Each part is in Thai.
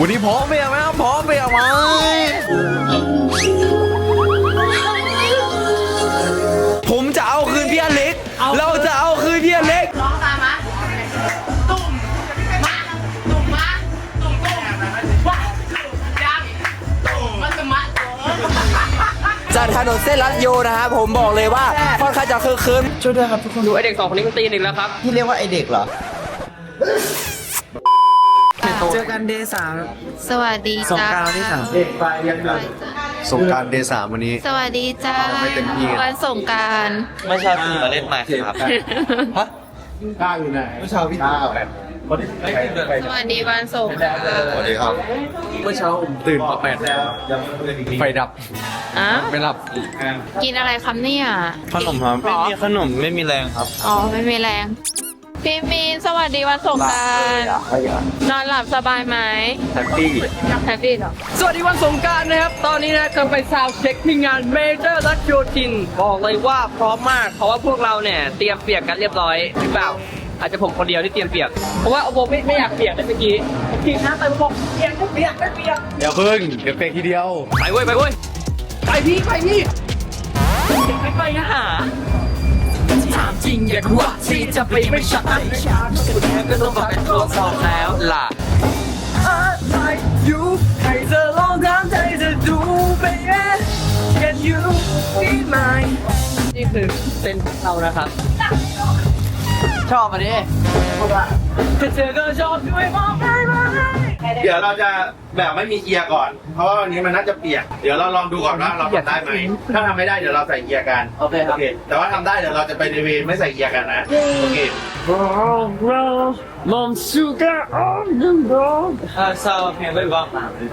วันนี้พร้อมไปไหมครับพร้อมไปไหมผมจะเอาคืนพี่อเล็ก เราจะเอาคืนพี่อเล็กน้องตามมาตุ่มมาตุ่มมาตุ่มตุ่มว้ายังตุ่มมันจะมาจากถนนเส้นลัดโยนะฮะผมบอกเลยว่าค่อนข้างจะคือคืนช่วยด้วยครับทุกคนดูไอเด็กสองคนนี้มันตีนอีกแล้วครับ ที่เรียกว่าไอเด็กเหรอ เจอกันเดย์สาม สวัสดีสงจ้ากรานต์ที่สาม สงการเดย์สามวันนี้ สวัสดีจ้าไม่เต็มที่วันสงกรารไม่ใช่ผมมาเล่นใหม่ครับฮะเมื่อเช้าพี่ก้าวสวัสดีวันสงกรารสวัสดีครับ เมื่อเช้าผมตื่นมาแปดแล้วไฟดับอะไม่หลับกินอะไรครับเนี่ยขนมครับไม่มีขนมไม่มีแรงครับ อ๋อไม่มีแรง พี่มีนสวัสดีวันสงกรารนอนหลับสบายไหมแฮปปี้แฮปปี้เหรอสวัสดีวันสงกรารนะครับ ตอนนี้นะกำลังไปซาวด์เช็คที่งานเมเจอร์รัชโยธิน บอกเลยว่าพร้อมมาก เพราะว่าพวกเราเนี่ยเตรียมเปียกกันเรียบร้อยหรือเปล่า อาจจะผมคนเดียวที่เตรียมเปียก เพราะว่าโอโบไม่ไม่อยากเปียกเลยเมื่อกี้ทีน้ำไปบอกเปียกไม่เปียกไม่เปียก เดี๋ยวพึ่งเดี๋ยวเฟกทีเดียว ไปเว้ยไปเว้ย ไปพี่ไปพี่ไปไปนะหา ถามจริงอยากรู้ว่าที่จะไปไม่ใช่สุดแท้ก็ต้องมาเป็นตัวสองแล้วล่ะ I you ให้เธอลองถามใจจะดู baby can you be mine นี่คือเต้นเรานะครับ ชอบมาดิเธอก็ชอบด้วยมองได้ไหม เดี๋ยวเราจะแบบไม่มีเกียร์ก่อน เพราะว่าวันนี้มันน่าจะเปียก เดี๋ยวเราลองดูก่อนว่าเราทำได้ไหม ถ้าทำไม่ได้เดี๋ยวเราใส่เกียร์กันโอเคครับ แต่ว่าทำได้เดี๋ยวเราจะไปในเวรไม่ใส่เกียร์กันนะ โอเค มอมซูกาออนนัมบอซาวเพลงไม่บอก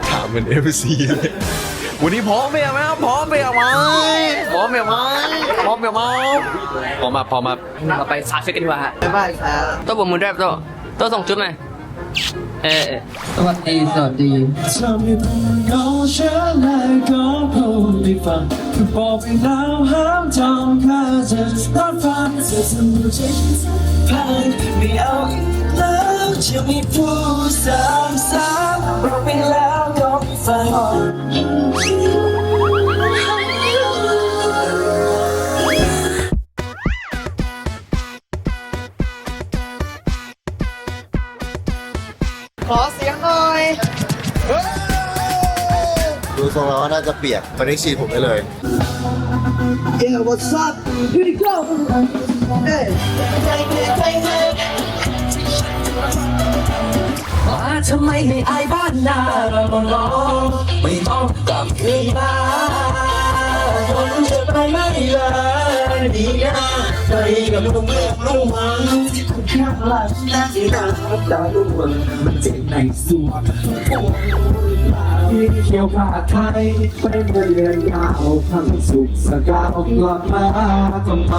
ถามเป็นเอฟซีเลยวันนี้พร้อมไปไหมครับพร้อมไปไหมพร้อมไปไหมพร้อมไปไหมพร้อมมาพร้อมมาเราไปซาวเช็คกันดีกว่าฮะบ๊ายบายครับตัวบกมือด้วยตัวตัวส่งจุ๊บหน่อย เออเออสวัสดีสวัสดีเธอไม่ต้องเหงาฉันเลยก็พูดไม่ฟังคือบอกไปแล้วห้ามจำแค่จะ start from จะสนุกใจพังไม่เอาอีกแล้วจะไม่พูดซ้ำๆบอกไปแล้วก็ไม่ฟัง ขอเสียงหน่อยดูทรงแล้วว่าน่าจะเปียกตอนนี้ฉีดผมได้เลย Yeah what's up Here we go Hey ว่าทำไมไม่อายบ้านนาเราลองไม่ต้องกลับคืนมาคนจะไปไม่เลย ดีนะใจกับลูกเมื่อลูกมันที่ถูกแค่หลังนะที่ตาตาลูกมันเจ็บในส่วนที่เที่ยวผ่าไทยไปเมือเดือนยาวทั้งสุขสกาวกลับมาทำไม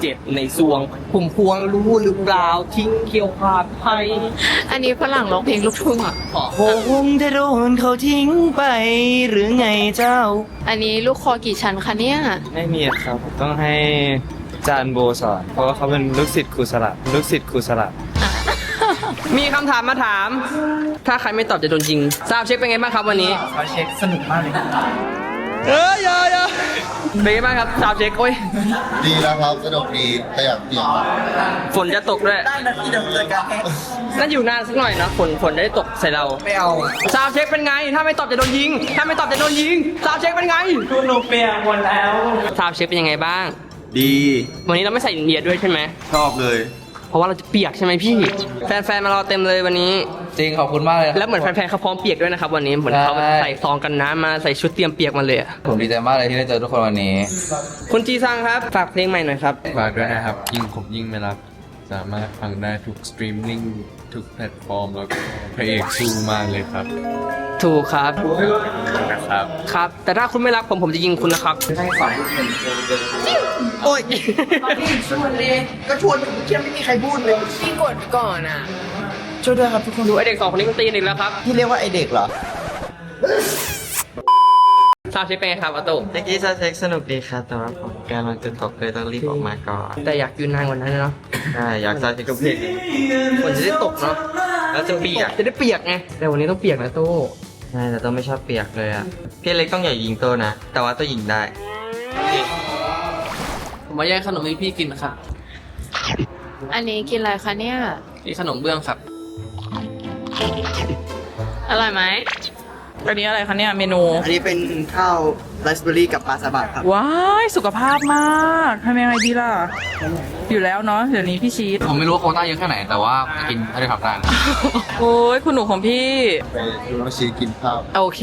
เจ็บในซวง ผมพวงรู้หรือเปล่าทิ้งเคียวขาดไทยอันนี้ฝรั่งร้องเพลงลูกทุ่งอะคงจะโดนเขาทิ้งไปหรือไงเจ้า อันนี้ลูกคอกี่ชั้นคะเนี่ย ไม่มีครับต้องให้จานโบสอน เพราะว่าเขาเป็นลูกศิษย์ครูสลัดลูกศิษย์ครูสลัด มีคำถามมาถาม ถ้าใครไม่ตอบจะโดนยิงทราบเช็คเป็นไงบ้างครับวันนี้เขาเช็คสนุกมากเลย เอ้ยอย่าอย่าเป็นไงบ้างครับทราบเช็คโอ้ยดีแล้วครับสนุกดีแต่อยากเปียกฝนจะตกด้วย ได้นาทีเดียวเลยกันน่าอยู่นานสักหน่อยนะฝนฝนจะได้ตกใส่เราไม่เอาทราบเช็คเป็นไง ถ้าไม่ตอบจะโดนยิง ถ้าไม่ตอบจะโดนยิงทราบเช็คเป็นไงคุณหนูเปียกหมดแล้วทราบเช็คเป็นยังไงบ้าง ดี วันนี้เราไม่ใส่อินเดียด้วยใช่ไหมชอบเลย เพราะว่าเราจะเปียกใช่ไหมพี่ แฟนๆมารอเต็มเลยวันนี้ จริงขอบคุณมากเลย แล้วเหมือนแฟนๆเขาพร้อมเปียกด้วยนะครับวันนี้เหมือนเขาใช่ใส่ซองกันน้ำมาใส่ชุดเตรียมเปียกมาเลยอะผมดีใจมากเลยที่ได้เจอทุกคนวันนี้ คุณจีซังครับฝากเพลงใหม่หน่อยครับ ฝากด้วยนะครับ ยิ่งผมยิ่งไม่รับ สามารถฟังได้ทุกสตรีมมิ่งทุกแพลตฟอร์มแล้วก็พระเอกสู้มากเลยครับ ถูกครับ นะครับ ครับ แต่ถ้าคุณไม่รักผมผมจะยิงคุณนะครับ โอ้ยชวนเลยก็ชวนอยู่เที่ยไม่มีใครพูดเลยพี่กดก่อนอะ ช่วยด้วยครับทุกคนดูไอเด็กสองคนนี้มันตีนอีกแล้วครับที่เรียกว่าไอเด็กเหรอทราบเช็คเป็นไงครับอาตุเมื่อกี้ซาเซ็กสนุกดีครับแต่ว่าผมกำลังจะตกเลยต้องรีบออกมาก่อนแต่อยากอยู่นานกว่านั้นนะเนาะใช่อยากใส่ชุดเพลงฝนจะได้ตกเนาะแล้วจะเปียกจะได้เปียกไงแต่วันนี้ต้องเปียกนะโต้ใช่แต่โต้ไม่ชอบเปียกเลยอะพี่เล็กต้องอย่ายิงโต้นะ แต่ว่าโต้ยิงได้ ผมมาแย่งขนมให้พี่กินนะครับอันนี้กินอะไรคะเนี่ย นี่ขนมเบื้องครับ อร่อยไหมอันนี้อะไรคะเนี่ยเมนู อันนี้เป็นข้าวไรซ์เบอร์รี่กับปลาซาบะครับ ว้ายสุขภาพมากทำยังไงดีล่ะ อยู่แล้วเนาะเดี๋ยวนี้พี่ชีสผมไม่รู้ว่าโควต้าเยอะแค่ไหน แต่ว่ากินให้ได้ครับได้นะโอ้ยคุณหนูของพี่ ไปดูน้องชีกินข้าวโอเค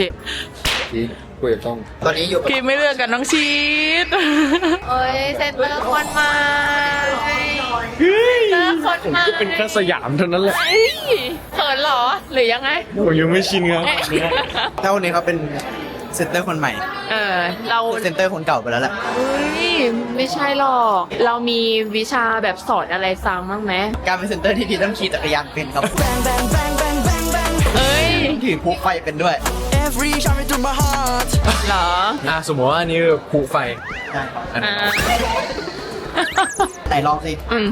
ชี คุยกับต้อง ตอนนี้อยู่กับกินไม่เลือกกันน้องชีสเอ้ยเซนเตอร์คนมาเซนเตอร์คนมาเป็นแค่สยามเท่านั้นแหละเฮ้ยเขินเหรอ หรือยังไง ผมยังไม่ชินครับถ้าวันนี้เขาเป็นเซนเตอร์คนใหม่เออ เราเซนเตอร์คนเก่าไปแล้วแหละเฮ้ยไม่ใช่หรอก เรามีวิชาแบบสอนอะไรฟังบ้างไหมการเป็นเซนเตอร์ที่ดีต้องขี่จักรยานเป็นครับ เอ้ย ถือพกไฟเป็นด้วย เหรออะสมมติว่าอันนี้คือผูไฟอ่าไหนลองสิอืม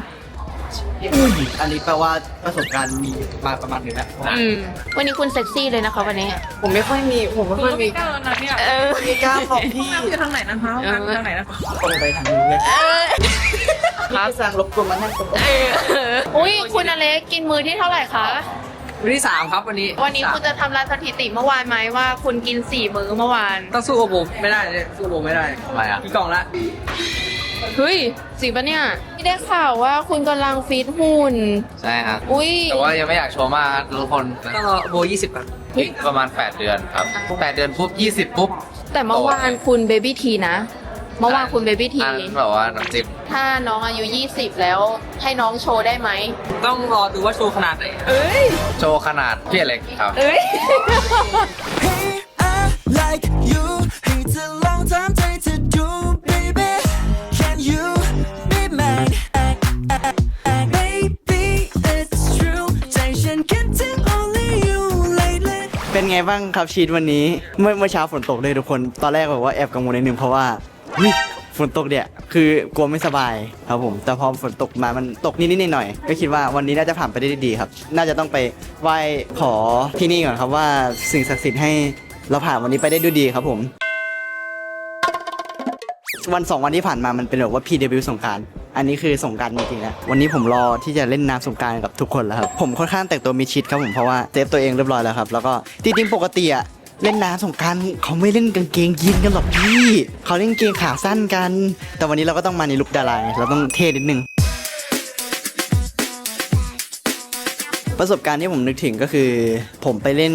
อันนี้แปลว่าประสบการณ์มีมาประมาณหนึงแล้วอืมวันนี้คุณเซ็กซี่เลยนะคะวันนี้ ผมไม่ค่อยมีผมไม่ค่อยมีเกินนะเนี่ยเออมีกล้ามบอกพี่ห้องน้ำอยู่ทางไหนนะคะห้องน้ำอยู่ทางไหนนะคะตรงไปทางนู้นเลยเออครับสั่งรบกวนมานั่งตรงนี้เอออุ้ยคุณอเล็กกินมือที่เท่าไหร่คะ วันที่สามครับวันนี้วันนี้คุณจะทำลายสถิติเมื่อวานไหมว่า คุณกินสี่มื้อเมื่อวานต้องสู้กับผมไม่ได้เลยสู้กับผมไม่ได้ทำไมอะกี่กล่องละเฮ้ยจริงปะเนี่ยที่ได้ข่าวว่าคุณกำลังฟีดหุ่น ใช่ครับ อุ้ย แต่ว่ายังไม่อยากโชว์มากทุกคนต้องรอโบยี่สิบก่อนอีกประมาณ 8 เดือนครับ 8 เดือนปุ๊บ20 ปุ๊บ แต่เมื่อวานคุณเบบี้ทีนะ เมื่อวานคุณเบบี้ทีอันแบบว่าน้ำจิ้มถ้าน้องอายุ 20 แล้วให้น้องโชว์ได้ไหม ต้องรอดูว่าโชว์ขนาดไหนเอ้ย โชว์ขนาดพี่อเล็กครับ เอ้ย like you It's a long time take to do baby Can you be mine Baby it's true ใจฉันคิดถึง only you lately เป็นไงบ้างครับชีตวันนี้ เมื่อเมื่อเช้าฝนตกเลยทุกคน ตอนแรกแบบว่าแอบกังวลนิดนึงเพราะว่า เฮ้ยฝนตกเนี่ยคือกลัวไม่สบายครับผม แต่พอฝนตกมามันตกนิดนิดๆหน่อยๆก็คิดว่าวันนี้น่าจะผ่านไปได้ดีครับ น่าจะต้องไปไหว้ขอที่นี่ก่อนครับว่าสิ่งศักดิ์สิทธิ์ให้เราผ่านวันนี้ไปได้ด้วยดีครับผม วันสองวันที่ผ่านมามันเป็นแบบว่า PW สงการอันนี้คือสงการจริงๆนะวันนี้ผมรอที่จะเล่นน้ำสงการกับทุกคนแล้วครับผมค่อนข้างแต่งตัวมีชิดครับผมเพราะว่าเซฟตัวเองเรียบร้อยแล้วครับแล้วก็จริงๆปกติอะ เล่นน้ำสงกรารเขาไม่เล่นกางเกงยีนกันหรอกพี่เขาเล่นกางเกงขาสั้นกัน แต่วันนี้เราก็ต้องมาในลุคดาราไงเราต้องเท่นิดนึงประสบการณ์ที่ผมนึกถึงก็คือ ผมไปเล่น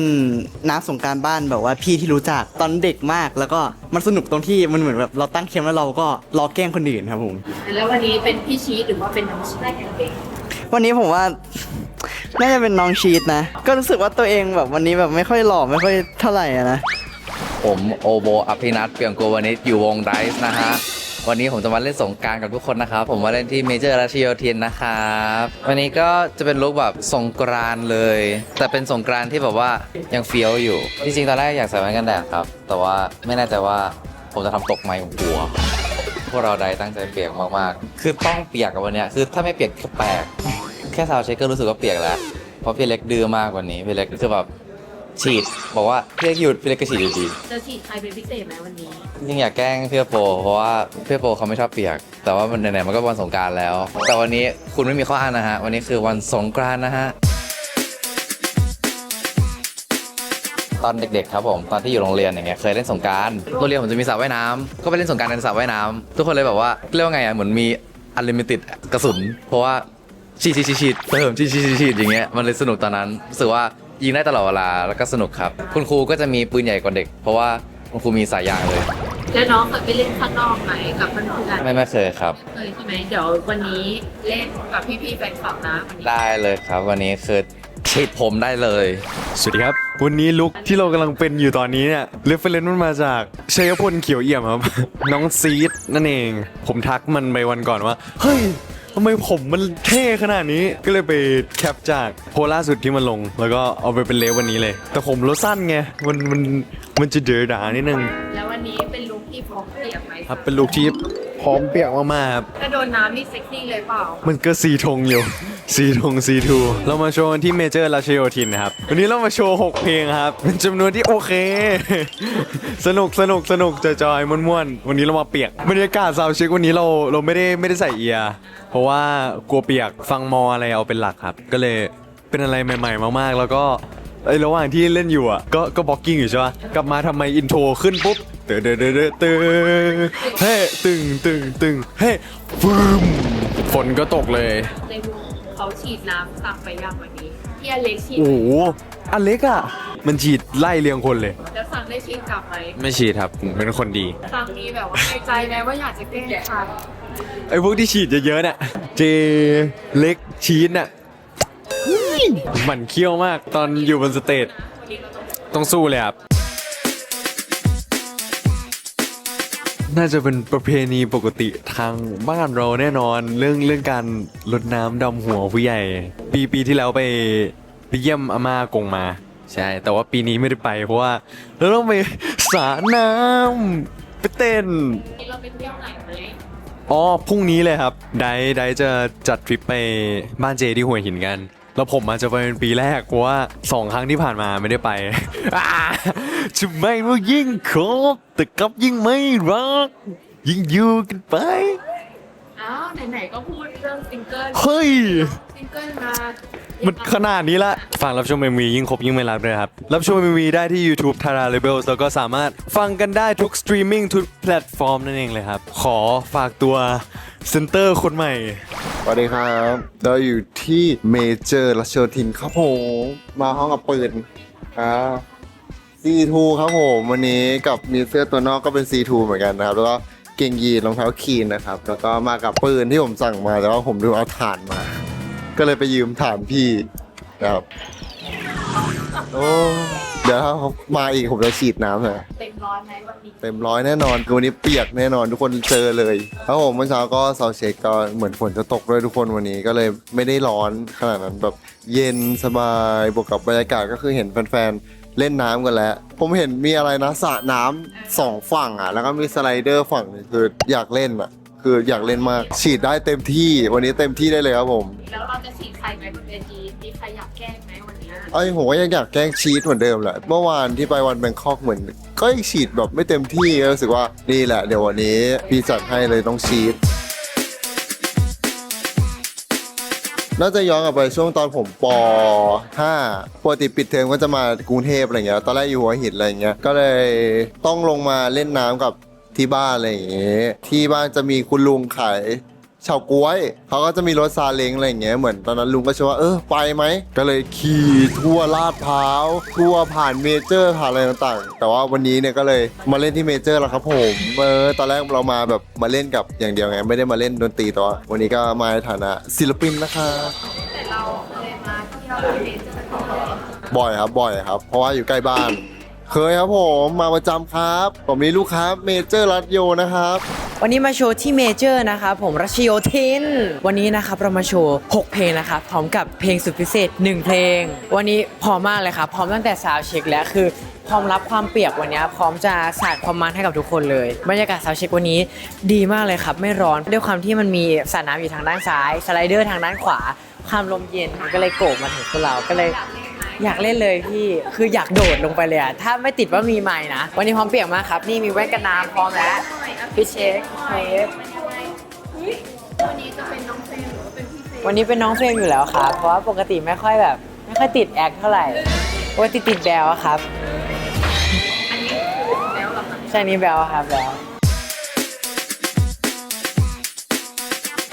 น้ำสงกรารบ้านแบบว่าพี่ที่รู้จักตอนเด็กมาก แล้วก็มันสนุกตรงที่มันเหมือนแบบเราตั้งเค็มแล้วเราก็รอแกล้งคนอื่นครับผมแล้ววันนี้เป็นพี่ชีสหรือว่าเป็นน้องชีสวันนี้ผมว่า น่าจะเป็นน้องชีตนะ ก็รู้สึกว่าตัวเองแบบวันนี้แบบไม่ค่อยหล่อไม่ค่อยเท่าไหร่อะนะ ผมโอโบอภินัทเปียงโกวานิชอยู่วงไดส์นะฮะ วันนี้ผมจะมาเล่นสงกรารกับทุกคนนะครับ ผมมาเล่นที่เมเจอร์ราชโยธินนะครับ วันนี้ก็จะเป็นลุคแบบสงกรานต์เลย แต่เป็นสงกรานต์ที่แบบว่ายังเฟี้ยวอยู่ จริงๆตอนแรกอยากใส่แว่นกันแดดครับ แต่ว่าไม่แน่ใจว่าผมจะทำตกไหมผมกลัว พวกเราได้ตั้งใจเปียกมากๆ คือต้องเปียกกับวันเนี้ยคือถ้าไม่เปียกก็แปลก ค่ซาวด์เช็คก็รู้สึกว่าเปียกแล้ว เพราะพี่เล็กดื้อมากกว่านี้ พี่เล็กคือแบบฉีด บอกว่าพี่เล็กหยุดพี่เล็กก็ฉีดอยู่ดีจะฉีดใครเป็นพิเศษไหมวันนี้ ยิ่งอยากแกล้งเพื่อโปรเพราะว่าเพื่อโปรเขาไม่ชอบเปียก แต่ว่ามันไหนๆมันก็วันสงกรารแล้ว แต่วันนี้คุณไม่มีข้ออ้างนะฮะ วันนี้คือวันสงกรานต์นะฮะ ตอนเด็กๆครับผมตอนที่อยู่โรงเรียนอย่างเงี้ยเคยเล่นสงกรารโรงเรียนผมจะมีสระว่ายน้ำก็ไปเล่นสงกรารในสระว่ายน้ำทุกคนเลยแบบว่าเรียกว่าไงอะเหมือนมีอันลิมิต็ดกระสุน เพราะว่า ฉีดฉีดฉีดฉีดเติมฉีดฉีดฉีดฉีดอย่างเงี้ยมันเลยสนุกตอนนั้นรู้สึกว่ายิงได้ตลอดเวลาแล้วก็สนุกครับ คุณครูก็จะมีปืนใหญ่กว่าเด็ก เพราะว่าคุณครูมีสายยางเลย แล้วน้องเคยไปเล่นข้างนอกไหมกับเพื่อนๆไม่ไม่เคยครับ เคยใช่ไหมเดี๋ยววันนี้เล่นกับพี่ๆแฟนคลับนะวันนี้ได้เลยครับ วันนี้คือฉีดผมได้เลย สวัสดีครับ วันนี้ลุคที่เรากำลังเป็นอยู่ตอนนี้เนี่ยเรฟเฟรนซ์มันมาจากชัยพลเขียวเอี่ยมครับ น้องซีดนั่นเอง ผมทักมันไปวันก่อนว่า เฮ้ย ทำไมผมมันเท่ขนาดนี้ก็เลยไปแคปจากโพสต์ล่าสุดที่มันลง แล้วก็เอาไปเป็นเลฟวันนี้เลย แต่ผมรถสั้นไงมันมันมันจะเดือดานิดนึงแล้ววันนี้เป็นลุคที่พร้อมเปียกไหมครับเป็นลุคที่ พร้อมเปียกมากๆครับถ้าโดนน้ำนี่เซ็กซี่เลยเปล่า มันก็สีธงอยู่ สีธงสีทูเรามาโชว์กันที่เมเจอร์ราชโยธินนะครับ วันนี้เรามาโชว์ 6 เพลงครับเป็นจำนวนที่โอเค สนุกสนุกสนุกจอยๆม่วนๆ วันนี้เรามาเปียก บรรยากาศซาวด์เช็ควันนี้เราเราไม่ได้ไม่ได้ใส่เอียร์เพราะว่ากลัวเปียกฟังมออะไรเอาเป็นหลักครับ ก็เลยเป็นอะไรใหม่ๆ มากๆ แล้วก็ไอ้ระหว่างที่เล่นอยู่อะก็ก็บล็อกกิ้งอยู่ใช่ปะกลับมาทำไมอินโทรขึ้นปุ๊บ เตอเดอเดอเตอเฮ้ตึงตึงตึงเฮ้ฟึมฝนก็ตกเลย ในวงเขาฉีดน้ำสั่งไปยังวันนี้พี่อเล็กฉีดโอ้โหอันเล็กอะ มันฉีดไล่เรียงคนเลย แล้วสั่งได้ฉีดกลับไหมไม่ฉีดครับผมเป็นคนดี สั่งนี้แบบว่าในใจไหมว่าอยากจะแก้ใครไอ้พวกที่ฉีดเยอะๆเนี่ยเจเล็กชีสน่ะมันเคี้ยวมากตอนอยู่บนสเตจต้องสู้เลยครับ น่าจะเป็นประเพณีปกติทางบ้านเราแน่นอน เรื่องเรื่องการรดน้ำดำหัวผู้ใหญ่ ปีปีที่แล้วไปไปเยี่ยมอาม่ากงมา ใช่ แต่ว่าปีนี้ไม่ได้ไป เพราะว่าเราต้องไปสาน้ำไปเต้น เราไปเที่ยวไหนไหมอ๋อพรุ่งนี้เลยครับ ไดไดจะจัดทริปไปบ้านเจที่หัวหินกัน แล้วผมอาจจะไปเป็นปีแรกเพราะว่าสองครั้งที่ผ่านมาไม่ได้ไปอ่าจะไม่ว่ายิ่งคบแต่กลับยิ่งไม่รัก ยิ่งอยู่กันไป อ้าวไหนๆก็พูดเรื่องซิงเกิลเฮ้ย ซิงเกิลมา มันขนาดนี้ละฟังรับชม MV ยิ่งครบยิ่งไม่รักเลยครับ รับชม MV ได้ที่ YouTube Tara Labels แล้วก็สามารถฟังกันได้ทุกสตรีมมิ่งทุกแพลตฟอร์มนั่นเองเลยครับ ขอฝากตัวเซนเตอร์คนใหม่ สวัสดีครับเราอยู่ที่เมเจอร์รัชโยธินครับผมมาห้องกับปืนครับซีทูครับผมวันนี้กับมีเสื้อตัวนอกก็เป็น C2 เหมือนกันนะครับ แล้วก็เกงยีนรองเท้าคีนนะครับ แล้วก็มากับปืนที่ผมสั่งมาแต่ว่าผมดูเอาถ่านมา ก็เลยไปยืมถ่านพี่นะครับ โอ้เดี๋ยวถ้าเขามาอีกผมจะฉีดน้ำเลยเต็มร้อยไหมวันนี้เต็มร้อยแน่นอนคือวันนี้เปียกแน่นอนทุกคนเจอเลยครับผมเมื่อเช้าก็เซาเช็คก็เหมือนฝนจะตกด้วยทุกคนวันนี้ก็เลยไม่ได้ร้อนขนาดนั้นแบบเย็นสบายบวกกับบรรยากาศก็คือเห็นแฟนๆเล่นน้ำกันแล้ว ผมเห็นมีอะไรนะสระน้ำสองฝั่งอะ แล้วก็มีสไลเดอร์ฝั่งหนึงคืออยากเล่นอะ คืออยากเล่นมากฉีดได้เต็มที่วันนี้เต็มที่ได้เลยครับผม แล้วเราจะฉีดใครไหมบนเวทีมีใครอยากแกล้งไหมวันนี้ไอ้ยผมก็ยังอยากแกล้งชีตเหมือนเดิมแหละเมื่อวานที่ไปวันแบงคอกเหมือน ก็ยังฉีดแบบไม่เต็มที่ก็รู้สึกว่านี่แหละเดี๋ยววันนี้พี่จัดให้เลยต้องชีตน่าจะย้อนกลับไปช่วงตอนผมป .5 ปกติปิดเทอมก็จะมากรุงเทพอะไรเงี้ยตอนแรกอยู่หัวหินอะไรเงี้ยก็เลยต้องลงมาเล่นน้ำกับ ที่บ้านอะไรอย่างเงี้ยที่บ้านจะมีคุณลุงขายเฉาก๊วยเขาก็จะมีรถซาเล้งอะไรอย่างเงี้ยเหมือนตอนนั้นลุงก็ชวนว่าเออไปไหมก็เลยขี่ทั่วลาดพร้าวทั่วผ่านเมเจอร์ผ่านอะไรต่างๆ แต่ว่าวันนี้เนี่ยก็เลยมาเล่นที่เมเจอร์แล้วครับผมเออตอนแรกเรามาแบบมาเล่นกับอย่างเดียวไงไม่ได้มาเล่นดนตรีแต่ว่าวันนี้ก็มาในฐานะศิลปินนะคะแต่เราเคยมาเที่ยวเมเจอร์ที่ไหนบ่อยครับบ่อยครับ เพราะว่าอยู่ใกล้บ้าน เคยครับผมมาประจำครับ ผมมีลูกค้าเมเจอร์รัตโยนะครับ วันนี้มาโชว์ที่เมเจอร์นะครับผมรัชโยธิน วันนี้นะครับเรามาโชว์ 6 เพลงนะครับพร้อมกับเพลงสุดพิเศษ 1 เพลง วันนี้พร้อมมากเลยครับพร้อมตั้งแต่ซาวเช็คแล้วคือ พร้อมรับความเปียกวันนี้พร้อมจะสาดความมันให้กับทุกคนเลย บรรยากาศซาวเช็ควันนี้ดีมากเลยครับ ไม่ร้อนด้วยความที่มันมีสระน้ำอยู่ทางด้านซ้าย สไลเดอร์ทางด้านขวา ความลมเย็นมันก็เลยโกกมาถึงพวกเราก็เลย อยากเล่นเลยพี่ คืออยากโดดลงไปเลยอะถ้าไม่ติดว่ามีไม้นะ วันนี้พร้อมเปียกมากครับ นี่มีแว่นกันน้ำพร้อมแล้ว พี่เช็คเทปวันนี้จะเป็นน้องเฟรมหรือว่าเป็นพี่เฟรมวันนี้เป็นน้องเฟรมอยู่แล้วครับ เพราะว่าปกติไม่ค่อยแบบ ไม่ค่อยติดแอคเท่าไหร่ปกติติดแบลอะครับ อันนี้คือแล้วเหรอคะใช่นี่แบลครับแบล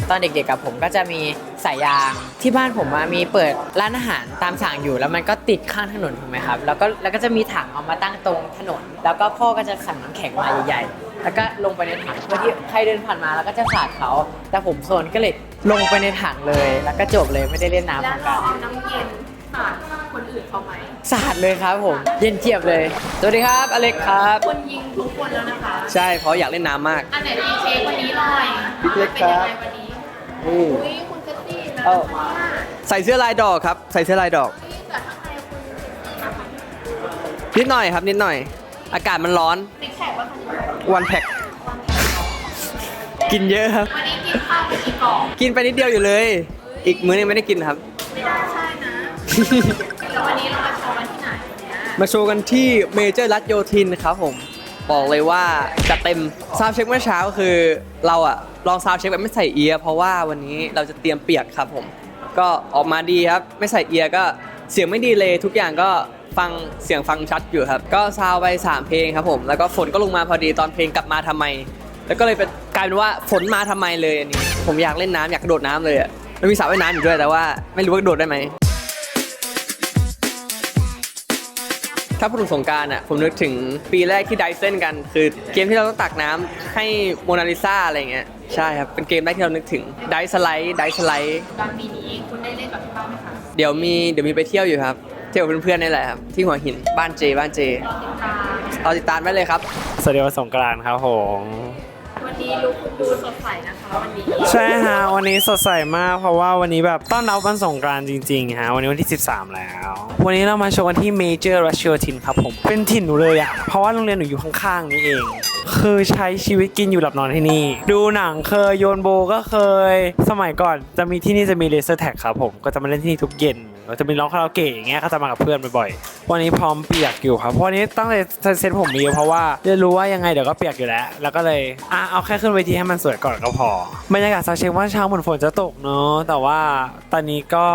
ตอนเด็กๆกับผมก็จะมี สายยาง ที่บ้านผมอะมีเปิดร้านอาหารตามสั่งอยู่ แล้วมันก็ติดข้างถนนถูกไหมครับ แล้วก็แล้วก็จะมีถังเอามาตั้งตรงถนน แล้วก็พ่อก็จะสั่งน้ำแข็งมาใหญ่ๆ แล้วก็ลงไปในถังเพื่อที่ใครเดินผ่านมาแล้วก็จะสาดเขา แต่ผมโซนก็เลยลงไปในถังเลย แล้วก็จบเลยไม่ได้เล่นน้ำเหแล้มืวอนกัเรานเอาน้ำเย็นสาดคนอื่นเขาไหมสาดเลยครับผม เย็นเจี๊ยบเลย สวัสดีครับ อเล็กครับ คนยิงทุกคนแล้วนะคะ ใช่เพราะอยากเล่นน้ำมาก อันไหนดีเช็ควันนี้หน่อยพี่เล็กเป็นยังคไงรับวันนี้อืมอุ้ยคุณ เซตตี้นะเอ้าวันนี้ใส่เสื้อลายดอกครับ ใส่เสื้อลายดอกนี่แต่ข้างในคุณเซตตี้นะคะนิดหน่อยครับนิดหน่อย อากาศมันร้อนติ๊กแท็กว่าคะวันแพ็คได้กินเยอะครับ วันนี้กินข้าวไปกี่กล่องกินไปนิดเดียวอยู่เลย อีกมื้อนึงไม่ได้กินครับ ไม่ได้ใช่นะแล้ววันนี้เรามาโชว์กันที่ไหนเนี่ยมาโชว์กันที่เมเจอร์รัชโยธินครับผม บอกเลยว่าจัดเต็มซาวด์เช็คเมื่อเช้าคือเราอะ ลองซาวเช็คแบบไม่ใส่เอียร์เพราะว่าวันนี้เราจะเตรียมเปียกครับผม ก็ออกมาดีครับ ไม่ใส่เอียร์ก็เสียงไม่ดีเลยทุกอย่างก็ฟังเสียงฟังชัดอยู่ครับ ก็ซาวไป 3 เพลงครับผม แล้วก็ฝนก็ลงมาพอดีตอนเพลงกลับมาทำไม แล้วก็เลยเป็นกลายเป็นว่าฝนมาทำไมเลยอันนี้ ผมอยากเล่นน้ำอยากกระโดดน้ำเลยอะมันมีสระว่ายน้ำอยู่ด้วยแต่ว่าไม่รู้ว่ากระโดดได้ไหมถ้าพูดถึงสงการอะผมนึกถึงปีแรกที่ไดเซนกัน คือเกมที่เราต้องตักน้ำให้โมนาลิซาอะไรเงี้ย ใช่ครับเป็นเกมแรกที่เรานึกถึงไดสไลด์ไดสไลด์ตอนปีนี้คุณได้เล่นกับพี่เป้าไหมคะเดี๋ยวมีเดี๋ยวมีไปเที่ยวอยู่ครับ เที่ยวกับเพื่อนๆนี่แหละครับที่หัวหินบ้านเจบ้านเจรอติดตามเราติดตามไว้เลยครับ สวัสดีวันสงกรานต์ครับผม วันนี้ลุคคุณดูสดใสนะคะวันนี้ใช่ฮะวันนี้สดใสมากเพราะว่าวันนี้แบบต้อนรับวันสงกรานต์จริงๆฮะวันนี้วันที่ 13 แล้ว วันนี้เรามาโชว์กันที่เมเจอร์รัชโยทินครับผม เป็นถิ่นหนูเลยอะเพราะว่าโรงเรียนหนูอยู่ข้างๆนี่เอง คือใช้ชีวิตกินอยู่หลับนอนที่นี่ ดูหนังเคยโยนโบก็เคย สมัยก่อนจะมีที่นี่จะมีเลเซอร์แท็กครับผมก็จะมาเล่นที่นี่ทุกเย็นก็จะมีร้องคาราโอเกะอย่างเงี้ยก็จะมากับเพื่อนบ่อยๆ วันนี้พร้อมเปียกอยู่ครับ เพราะวันนี้ตั้งแต่เซ็ตผมมีเพราะว่าเรียนรู้ว่ายังไงเดี๋ยวก็เปียกอยู่แล้ว แล้วก็เลยอะเอาแค่ขึ้นเวทีให้มันสวยก่อนก็พอบรรยากาศซาเช็คว่าเช้าเหมือนฝนจะตกเนาะ แต่ว่าตอนนี้ก็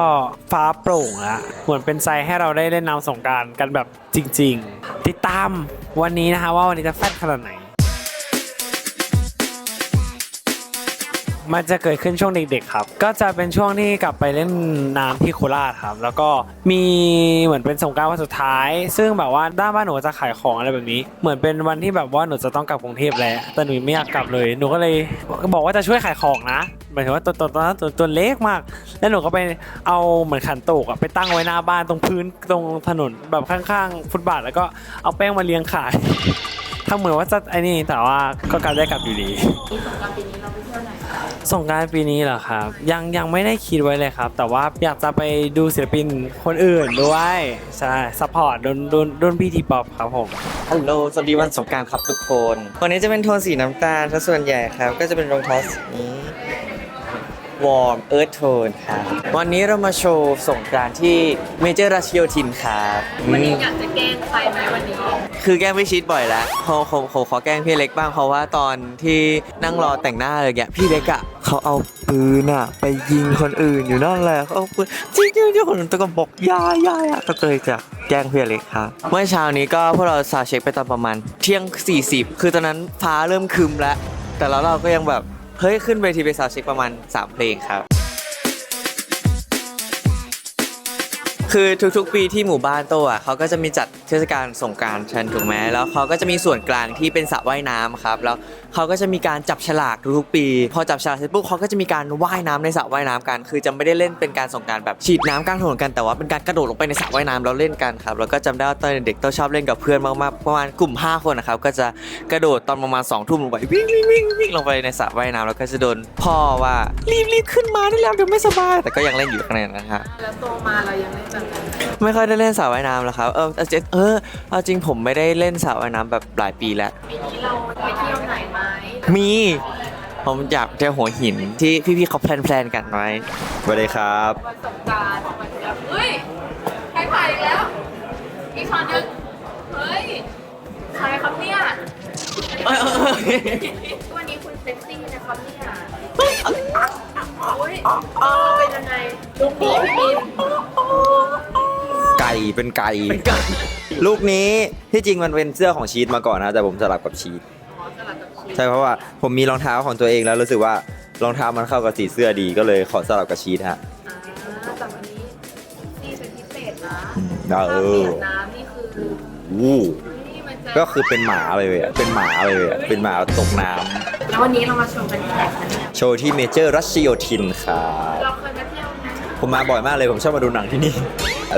ฟ้าโปร่งแล้วเหมือนเป็นใจให้เราได้เล่นน้ำสงการกันแบบจริง ๆ ติดตามวันนี้นะคะว่าวันนี้จะแฟดขนาดไหน มันจะเกิดขึ้นช่วงเด็กๆครับ ก็จะเป็นช่วงที่กลับไปเล่นน้ำที่โคราชครับ แล้วก็มีเหมือนเป็นสงกรารวันสุดท้าย ซึ่งแบบว่าด้านบ้านหนูจะขายของอะไรแบบนี้ เหมือนเป็นวันที่แบบว่าหนูจะต้องกลับกรุงเทพแล้วแต่หนูไม่อยากกลับเลย หนูก็เลยบอกว่าจะช่วยขายของนะหมายถึงว่าตัวตัวตอนนั้นตัวตัวเล็กมาก แล้วหนูก็ไปเอาเหมือนขันโตกอะไปตั้งไว้หน้าบ้านตรงพื้นตรงถนนแบบข้างๆ ฟุตบาทแล้วก็เอาแป้งมาเลี้ยงขายทำเหมือนว่าจะไอ้นี่แต่ว่าก็กลับได้กลับอยู่ดีสงกรารปีนี้เรา สงการปีนี้เหรอครับ ยังยังไม่ได้คิดไว้เลยครับ แต่ว่าอยากจะไปดูศิลปินคนอื่นด้วยใช่ซัพพอร์ตรุ่นรุ่นรุ่นพี่ทีป๊อปครับผมฮัลโหลสวัสดีวันสงการครับทุกคนวันนี้จะเป็นโทนสีน้ำตาลซะส่วนใหญ่ครับ ก็จะเป็นรองเท้าสีว อร์มเอิร์ธโทนครับ วันนี้เรามาโชว์สงกรานต์ที่เมเจอร์ราชโยธินครับวันนี้อยากจะแกล้งใครไหมวันนี้ คือแกล้งพี่ชิดบ่อยแล้วเขาเขาเขาขอแกล้งพี่เล็กบ้างเพราะว่าตอนที่นั่งรอแต่งหน้าอะไรเงี้ยพี่เล็กอะเขาเอาปืนอะไปยิงคนอื่นอยู่นั่นแหละเขาเอาปืนจริงจริงจริงคนอื่นตะโกนบอกอยาอยาอยาก็เลยจะแกล้งพี่เล็กครับ เมื่อเช้านี้ก็พวกเราซาวด์เช็คไปตอนประมาณ เที่ยง 40 คือตอนนั้นฟ้าเริ่มครึมแล้ว แต่แล้วเราก็ยังแบบ เฮ้ยขึ้นเวทีไปซาวเช็คประมาณ 3 เพลงครับ คือทุกๆ ปีที่หมู่บ้านโตอะเขาก็จะมีจัดเทศกาลสงกรารชันถูกไหมแล้วเขาก็จะมีส่วนกลางที่เป็นสระว่ายน้ำครับ แล้วเขาก็จะมีการจับฉลากทุกๆปี พอจับฉลากเสร็จปุ๊บเขาก็จะมีการว่ายน้ำในสระว่ายน้ำกัน คือจะไม่ได้เล่นเป็นการสงกรารแบบฉีดน้ำกลางถนนกันแต่ว่าเป็นการกระโดดลงไปในสระว่ายน้ำแล้วเล่นกันครับ แล้วก็จำได้ว่าตอนเด็กๆต้องชอบเล่นกับเพื่อนมากๆประมาณกลุ่ม 5 คนนะครับก็จะกระโดดตอนประมาณ2องทุ่มลงไปวิ่งวิ่งวิ่งวิ่งลงไปในสระว่ายน้ำแล้วก็จะโดนพ่อว่ารีบรีบขึ้นมาได้แล้วเดี๋ยวไม่สบายแต่ก็ยังเล่นอยู่ข้างในนะฮะ แล้วโตมาเรายังเล่นแบบไม่ค่อยได้เล่นสระว่ายน้ำแล้วครับ เออเอาจริงเออเอาจริงผมไม่ได้เล่นสระว่ายน้ำแบบหลายปีแล้ว ปีนี้เราไปเที่ยวไหนไหมมี ผมอยากไปหัวหินที่พี่ๆเขาแพลนๆกันไว้ สวัสดีครับ วันสงกรารวันเดียวเฮ้ยใครถ่ายอีกแล้ว อีกช็อตหนึงเฮ้ยใครครับเนี่ย วันนี้คุณเซ็กซี่นะครับเนี่ยโอ้ยเออเป็นยังไงลุกนี้พี่บิ๊มไก่ เป็นไก่ลูกนี้ที่จริงมันเป็นเสื้อของชีตมาก่อนนะแต่ผมสลับกับชีตอ๋อสลับกับชีสใช่เพราะว่าผมมีรองเท้าของตัวเองแล้วรู้สึกว่ารองเท้ามันเข้ากับสีเสื้อดีก็เลยขอสลับกับชีตฮะอ่าแต่วันนี้ซี่เป็นพิเศษนะอืมถ้าเอเปลี่อยนน้ำนี่คือ วู้นี่มันจะ ก็คือเป็นหมาเลยอะเป็นหมาเลยอะเป็นหมาตกน้ำแล้ววันนี้เรามาชมกันที่ไหนคะเนี่ยโชว์ที่เมเจอร์รัชโยธินครับเราเคยมาเที่ยวนะผมมาบ่อยมากเลยผมชอบมาดูหนังที่นี่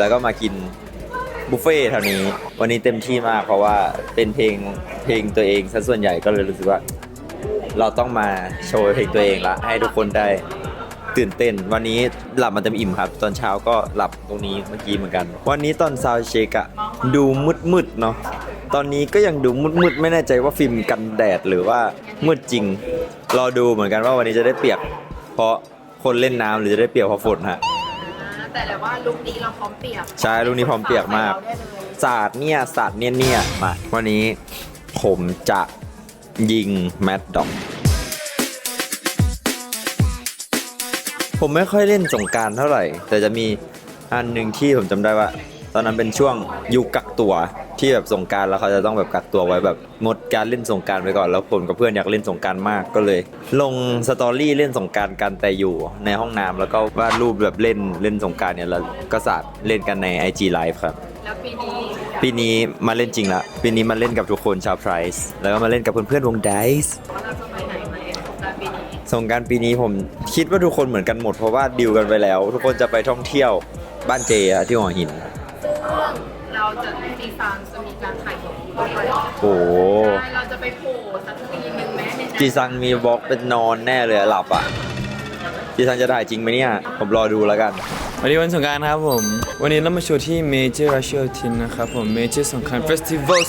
แล้วก็มากินบุฟเฟ่ต์เท่านี้ วันนี้เต็มที่มากเพราะว่าเป็นเพลงเพลงตัวเองซะส่วนใหญ่ก็เลยรู้สึกว่า เราต้องมาโชว์เพลงตัวเองละให้ทุกคนได้ตื่นเต้น วันนี้หลับมาเต็มอิ่มครับ ตอนเช้าก็หลับตรงนี้เมื่อกี้เหมือนกัน วันนี้ตอนซาวด์เช็คอะดูมืดๆเนาะ ตอนนี้ก็ยังดูมืดๆไม่แน่ใจว่าฟิล์มกันแดดหรือว่ามืดจริง รอดูเหมือนกันว่าวันนี้จะได้เปียก เพราะคนเล่นน้ำหรือจะได้เปียกเพราะฝนฮะ แต่แหละว่าลุคนี้เราพร้อมเปียกใช่ลูกนี้พร้อมเปียกมาก ศาสตร์เนี่ยศาสตร์เนี่ยเนี่ยมาวันนี้ผมจะยิงแมดด็อก ผมไม่ค่อยเล่นสงกรารเท่าไหร่ แต่จะมีอันหนึ่งที่ผมจำได้ว่า ตอนนั้นเป็นช่วงยุคกักตัวที่แบบสงการแล้วเขาจะต้องแบบกักตัวไว้แบบงดการเล่นสงการไปก่อนแล้วผมกับเพื่อนอยากเล่นสงการมากก็เลย ลงสตอรี่เล่นสงการกันแต่อยู่ในห้องน้ำแล้วก็วาดรูปแบบเล่นเล่นสงการเนี่ยแล้วก็สาดเล่นกันใน IG Live ครับแล้วปีนี้ปีนี้มาเล่นจริงละปีนี้มาเล่นกับทุกคนชาวไพรส์แล้วก็มาเล่นกับเพื่อนๆวงไปไหนไหมสงกรารปีนี้สงการปีนี้ผมคิดว่าทุกคนเหมือนกันหมดเพราะว่าดิวกันไปแล้ว ทุกคนจะไปท่องเที่ยวบ้านเจที่หัวหิน ตีฟางจะมีการถ่ายของเราไปโอ้โหใช่เราจะไปโผล่สักทีหนึ่งแม้ในจีซังมีบล็อกเป็นนอนแน่เลยอะหลับอะ จีซังจะถ่ายจริงไหมเนี่ย ผมรอดูแล้วกัน วันนี้วันสงกรารครับผม วันนี้เรามาโชว์ที่ Major Russian Tin นะครับผม Major สงกราร Festival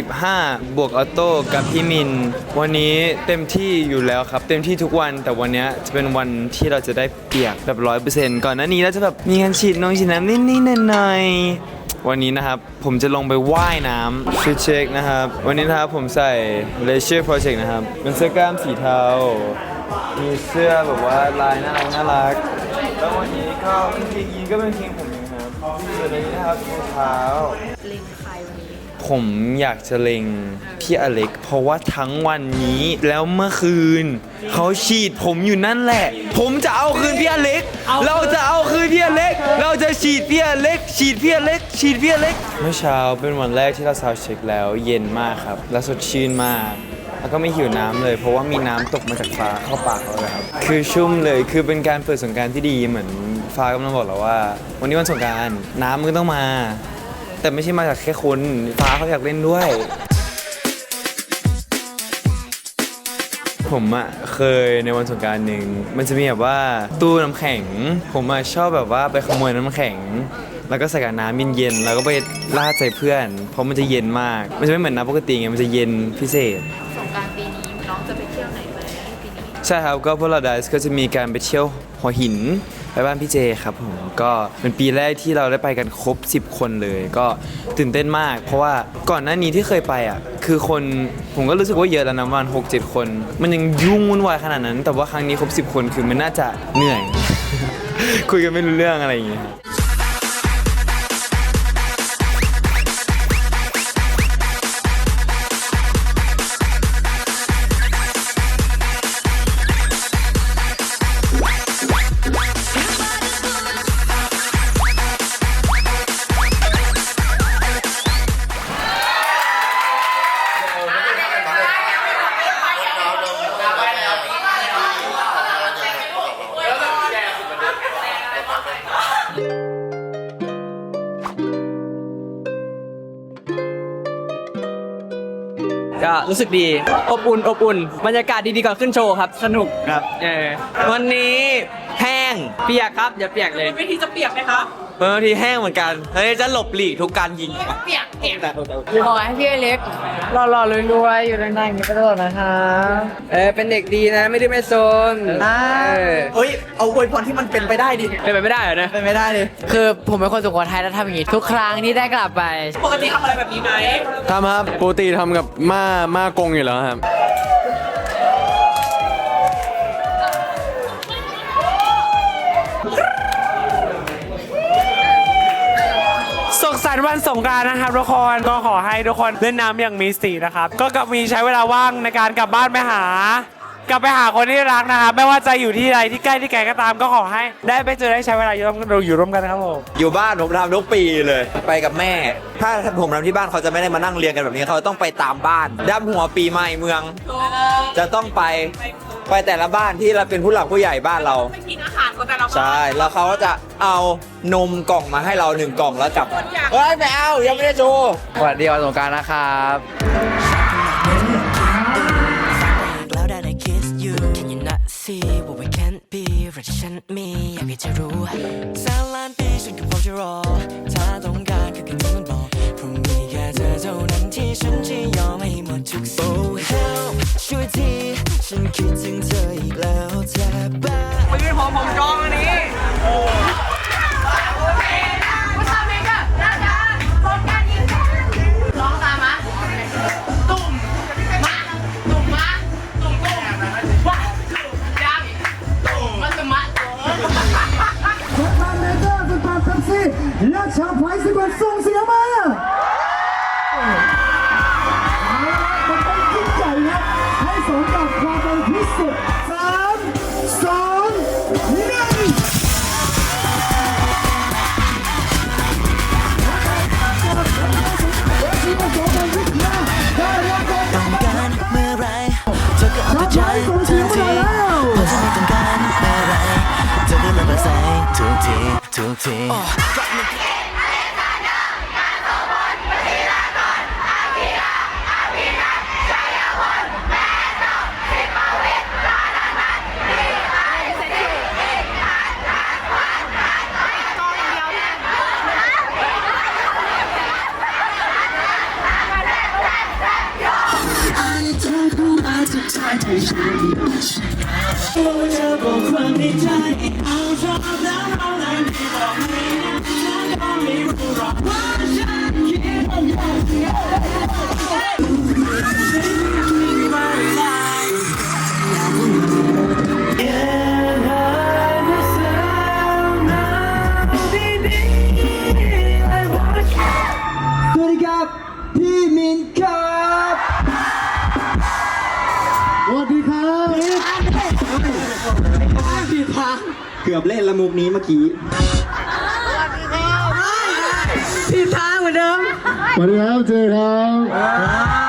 2025 บวกออโต้กับพี่มิน วันนี้เต็มที่อยู่แล้วครับ เต็มที่ทุกวันแต่วันเนี้ยจะเป็นวันที่เราจะได้เปียกแบบร้อยเปอร์เซ็นต์ก่อนหน้านี้เราจะแบบมีการฉีดน้องฉีดน้ำนิดๆหน่อยๆ วันนี้นะครับผมจะลงไปว่ายน้ำชุดเช็คนะครับ วันนี้นะครับผมใส่ Leisure Project นะครับ เป็นเสื้อกล้ามสีเทา มีเสื้อแบบว่าลายน่ารักน่ารัก แล้ววันนี้ก็กางเกงยีนก็เป็นกางเกงผมเองครับส่วนอันนี้นะครับรองเท้าลิงใครวันนี้ ผมอยากจะเล็งพี่อเล็ก เพราะว่าทั้งวันนี้แล้วเมื่อคืน เขาฉีดผมอยู่นั่นแหละ ผมจะเอาคืนพี่อเล็ก เราจะเอาคืนพี่อเล็ก เราจะฉีดพี่อเล็ก ฉีดพี่อเล็ก ฉีดพี่อเล็ก เมื่อเช้าเป็นวันแรกที่เราซาวด์เช็คแล้ว เย็นมากครับ และสดชื่นมาก แล้วก็ไม่หิวน้ำเลย เพราะว่ามีน้ำตกมาจากฟ้าเข้าปากเราเลยครับ คือชุ่มเลย คือเป็นการเปิดสงกรารที่ดีเหมือนฟ้ากำลังบอกเราว่า วันนี้วันสงกรารน้ำมันก็ต้องมา แต่ไม่ใช่มาจากแค่คุณฟ้าเขาอยากเล่นด้วย ผมอะเคยในวันสงกรารหนึ่งมันจะมีแบบว่าตู้น้ำแข็ง ผมอะชอบแบบว่าไปขโมยน้ำแข็ง แล้วก็ใส่กับน้ำเย็นๆแล้วก็ไปราดใส่เพื่อน เพราะมันจะเย็นมาก มันจะไม่เหมือนน้ำปกติไงมันจะเย็นพิเศษ สงกรารปีนี้น้องจะไปเที่ยวไหนไหมปีนี้ใช่ครับก็พวกเราไดส์ก็จะมีการไปเที่ยวหัวหิน ไปบ้านพี่เจครับผมก็เป็นปีแรกที่เราได้ไปกันครบ 10 คนเลย ก็ตื่นเต้นมาก เพราะว่าก่อนหน้านี้ที่เคยไปอะคือคนผมก็รู้สึกว่าเยอะแล้วนะประมาณหกเจ็ดคน มันยังยุ่งวุ่นวายขนาดนั้น แต่ว่าครั้งนี้ครบ 10 คนคือมันน่าจะเหนื่อย คุยกันไม่รู้เรื่องอะไรอย่างเงี้ย รับก็รู้สึกดี อบอุ่นอบอุ่นบรรยากาศดีๆก่อนขึ้นโชว์ครับ สนุกครับ เออวันนี้แห้งเปียกครับอย่าเปียกเลย เวทีจะเปียกไหมคะ บางทีแห้งเหมือนกันเฮ้ยจะหลบหลีกทุกการยิงเปียกเปียกขอให้พี่อเล็กหล่อๆรวยๆอยู่นานๆอย่างนี้ไปตลอดนะครับเออเป็นเด็กดีนะไม่ได้ไม่โซนเออเฮ้ยเอาอวยพรที่มันเป็นไปได้ดิเป็นไปไม่ได้เหรอเนี่ยเป็นไม่ได้ดิคือผมเป็นคนสุโขทัยแล้วทำอย่างนี้ทุกครั้งที่ได้กลับไป ปกติทำอะไรแบบนี้ไหมทำครับปกติทำกับม่าม่ากงอยู่แล้วครับ สันต์วันสงกรานต์นะครับทุกคนก็ขอให้ทุกคนเล่นน้ำอย่างมีสตินะครับ ก็กมีใช้เวลาว่างในการกลับบ้านไปหา กลับไปหาคนที่รักนะครับไม่ว่าจะอยู่ที่ใดที่ใกล้ที่ไกลก็ตามก็ขอให้ ได้ไปเจอได้ใช้เวลาอยู่ร่วมอยู่ร่วมกันครับผมอยู่บ้านผมทำทุกปีเลย ไปกับแม่ ถ้าผมทำที่บ้านเขาจะไม่ได้มานั่งเรียงกันแบบนี้เขาต้องไปตามบ้านด้ามหัวปีใหม่เมือง จะต้องไป ไปแต่ละบ้านที่เราเป็นผู้หลักผู้ใหญ่บ้านเรา ไปกินอาหารก็แต่ละใช่ แล้วเขาก็จะเอานมกล่องมาให้เราหนึ่งกล่องแล้วกลับเฮ้ยไม่เอายังไม่ได้โชว์สวัสดีวันสงกรารนะครับ ชาวไพรสกวนส่งเสียงมาเอาละมันต้องยิ่งใหญ่นะให้สมกับความเป็นพิเศษสามสองหนึ่งต้องการเมื่อไรเธอก็เอาแต่ใจทันทีเพราะฉันไม่ต้องการเมื่อไรเธอก็มาประใส่ทุกทีทุกที ในใจเอาชนะเรา กือบเล่นละมุกนี้เมื่อกี้พี่ท้าเหมือนเดิม สวัสดีครับเจครับ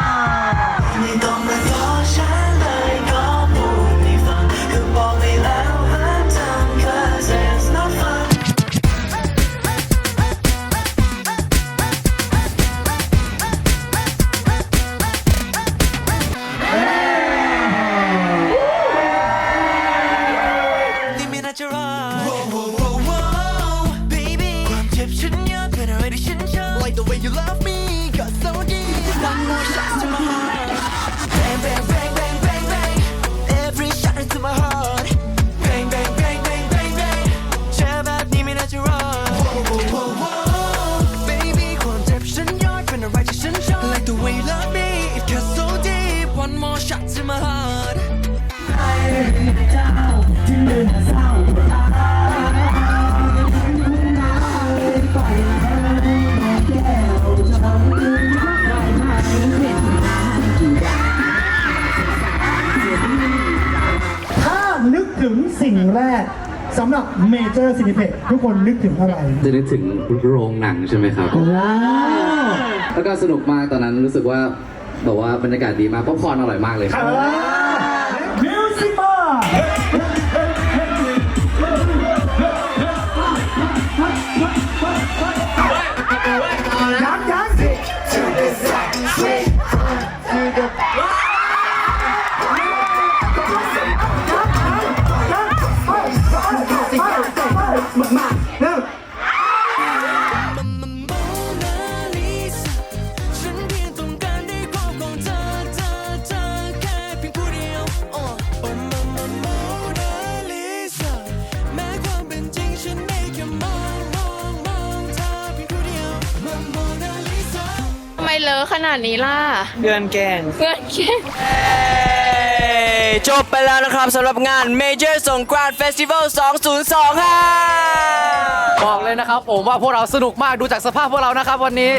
เมเจอร์ซินิเพทุกคนนึกถึงอะไร จะนึกถึงโรงหนังใช่ไหมครับ ว้าวแล้วก็สนุกมากตอนนั้นรู้สึกว่าแบบว่าบรรยากาศดีมากป๊อปคอร์นอร่อยมากเลยครับ มิวสิกม นาดนี้ล่ะเพื่อนแกล้งเพื่อนแค่จบไปแล้วนะครับสำหรับงาน Major สงกรานต์เฟสติวัล2025ค่ะ บอกเลยนะครับผมว่าพวกเราสนุกมากดูจากสภาพพวกเรานะครับวันนี้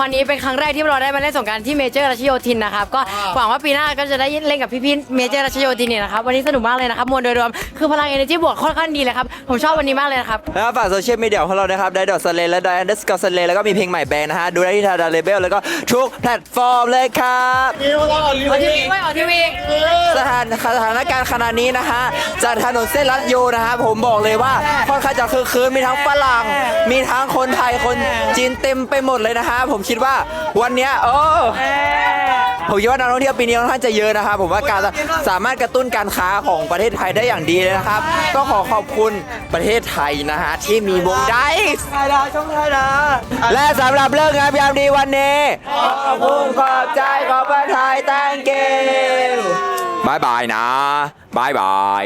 วันนี้เป็นครั้งแรกที่เราได้มาเล่นสงกรารที่เมเจอร์รัชโยธินนะครับก็หวังว่าปีหน้าก็จะได้เล่นกับพี่ๆเมเจอร์รัชโยธินเนี่ยนะครับวันนี้สนุกมากเลยนะครับมวลโดยรวมคือพลัง energy บวกค่อนข้างดีเลยครับผมชอบวันนี้มากเลยนะครับ แล้วฝากโซเชียลมีเดียของเรานะครับได้ดอทสเลและได้อันเดอร์สกอร์สเลแล้วก็มีเพลงใหม่แบงนะฮะดูได้ที่ทาดาเลเบลแล้วก็ทุกแพลตฟอร์มเลยครับออกทีวีไว้ออกทีวีสถานสถานการณ์ขณะนี้นะฮะจากถนนเส้นลัดโยนะฮะผมบอกเลยว่าค่อนข้างจะคือคืนมีทั้งฝรั่ง มีทั้งคนไทยคนจีนเต็มไปหมดเลยนะฮะ ผมคิดว่าวันเนี้ยโอ้ผมคิดว่านักท่องเที่ยวปีนี้ค่อนข้างจะเยอะนะครับผมว่าการสามารถกระตุ้นการค้าของประเทศไทยได้อย่างดีเลยนะครับ ก็ขอขอบคุณประเทศไทยนะฮะที่มีวงไดส์ไทยดาช่องไทยดาและสำหรับเลิกงามยามดีวันนี้ขอบคุณขอบใจขอบพระเทศไทย thank you บายบายนะบายบาย